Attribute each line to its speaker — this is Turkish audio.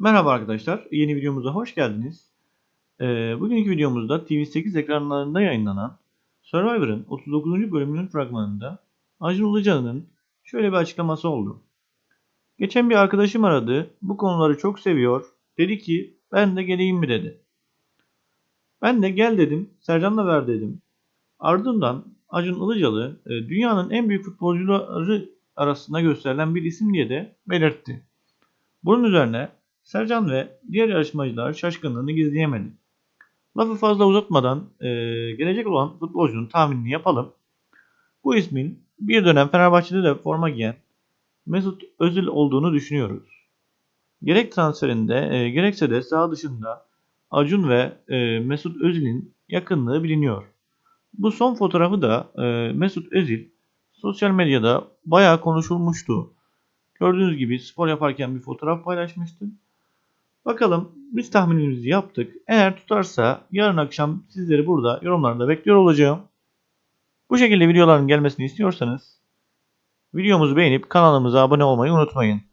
Speaker 1: Merhaba arkadaşlar, yeni videomuza hoş geldiniz. Ee, bugünkü videomuzda TV8 ekranlarında yayınlanan Survivor'ın 39. bölümünün fragmanında Acun Ilıcalı'nın şöyle bir açıklaması oldu. Geçen bir arkadaşım aradı, bu konuları çok seviyor, dedi ki ben de geleyim mi dedi. Ben de gel dedim, Sercan'la ver dedim. Ardından Acun Ilıcalı e, dünyanın en büyük futbolcuları arasında gösterilen bir isim diye de belirtti. Bunun üzerine Sercan ve diğer yarışmacılar şaşkınlığını gizleyemedi. Lafı fazla uzatmadan e, gelecek olan futbolcunun tahminini yapalım. Bu ismin bir dönem Fenerbahçe'de de forma giyen Mesut Özil olduğunu düşünüyoruz. Gerek transferinde e, gerekse de saha dışında Acun ve e, Mesut Özil'in yakınlığı biliniyor. Bu son fotoğrafı da e, Mesut Özil sosyal medyada bayağı konuşulmuştu. Gördüğünüz gibi spor yaparken bir fotoğraf paylaşmıştı. Bakalım biz tahminimizi yaptık. Eğer tutarsa yarın akşam sizleri burada yorumlarda bekliyor olacağım. Bu şekilde videoların gelmesini istiyorsanız videomuzu beğenip kanalımıza abone olmayı unutmayın.